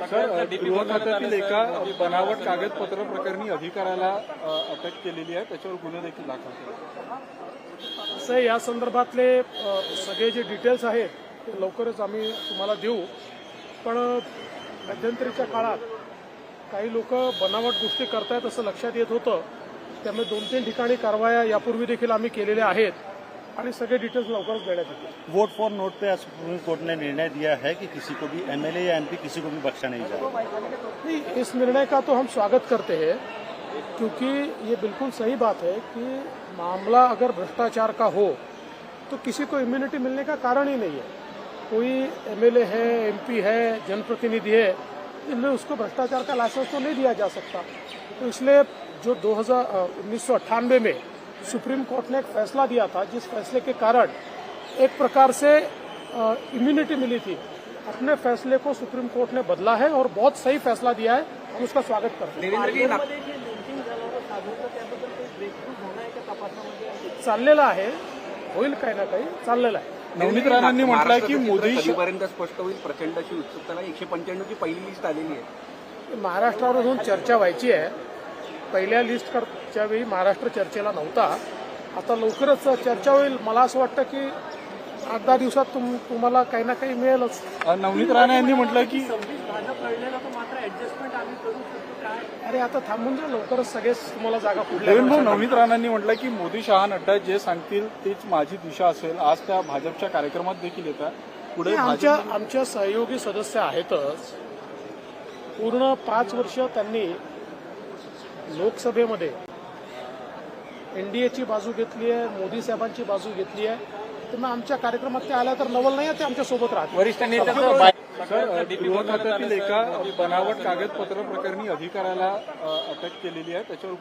Sir गृह खात्यातील एका बनावट कागदपत्र प्रकरणी अधिकाऱ्याला अटक केलेली आहे. त्याच्यावर गुन्हा देखील दाखल केला असं आहे, या संदर्भातले सगळे जे डिटेल्स आहेत ते लवकरच आम्ही तुम्हाला देऊ. पण मध्यंतरीच्या काळात काही लोक बनावट गोष्टी करतायत असं लक्षात येत होतं. त्यामुळे दोन तीन ठिकाणी कारवाया यापूर्वी देखील आम्ही केलेल्या आहेत. आणि सगळे डिटेल्स लवकरच देण्यात येतील. वोट फॉर नोट पे आज सुप्रीम कोर्ट ने निर्णय दिया है कि किसी को भी एमएलए या एमपी किसी को भी बख्शा नहीं जाएगा इस निर्णय का तो हम स्वागत करते हैं क्योंकि ये बिल्कुल सही बात है कि मामला अगर भ्रष्टाचार का हो तो किसी को इम्यूनिटी मिलने का कारण ही नहीं है। कोई एमएलए है एमपी है जनप्रतिनिधि है इनमें उसको भ्रष्टाचार का लाइसेंस तो नहीं दिया जा सकता। तो इसलिए जो 2000 उन्नीस सौ अट्ठानवे में सुप्रीम कोर्ट ने एक फैसला दिया था जिस फैसले के कारण एक प्रकार से इम्यूनिटी मिली थी। अपने फैसले को सुप्रीम कोर्ट ने बदला है और बहुत सही फैसला दिया है। हम उसका स्वागत करते हैं। चाललेलं आहे होईल काही ना काही चाललेलं आहे। नवनीत राणांनी म्हटलंय की मोदी कधीपर्यंत स्पष्ट होईल प्रचंड अशी उत्सुकता एकशे पंच्याण्णव ची पहिली लिस्ट आलेली आहे. महाराष्ट्रावर अजून चर्चा व्हायची आहे. पहिल्या लिस्टच्या वेळी महाराष्ट्र चर्चेला नव्हता. आता लवकरच चर्चा होईल. मला असं वाटतं की आठ दहा दिवसात तुम तुम्हाला काही ना काही मिळेलच. नवनीत राणा यांनी म्हटलं की अरे आता थांबून जा लवकरच सगळेच तुम्हाला जागा भाऊ नवनीत राणांनी म्हटलं की मोदी शहा नड्डा जे सांगतील तीच माझी दिशा असेल. आज त्या भाजपच्या कार्यक्रमात देखील येतात. पुढे नाही, आमच्या आमच्या सहयोगी सदस्य आहेतच. पूर्ण पाच वर्ष त्यांनी लोकसभेमध्ये एनडीएची बाजू घेतली आहे मोदी साहेबांची बाजू घेतली आहे. त्यामुळे आमच्या कार्यक्रमात ते आल्या तर नवल नाही आहे, ते आमच्यासोबत राहतील. वरिष्ठ सर गृह खात्यातील एका बनावट कागदपत्र प्रकरणी अधिकाऱ्याला अटक केलेली आहे. त्याच्यावर